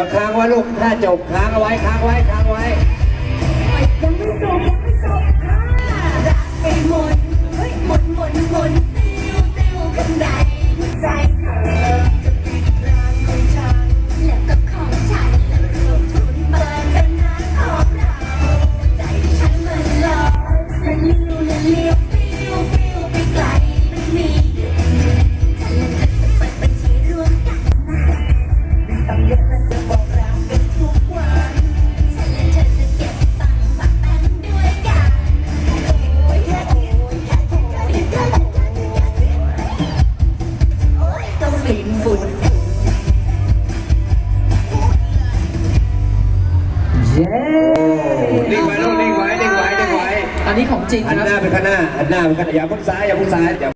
ยวค้างไว้ลูกถ้าจบค้างไว้ค้างไว้ค้างไว้ ยังไม่จบ อันนี้ของจริงอันะคหน้าไปข้างหน้าอันหน้าไปข้างหน้าอย่าพุ่งซ้ายอย่าพุ่งซ้าย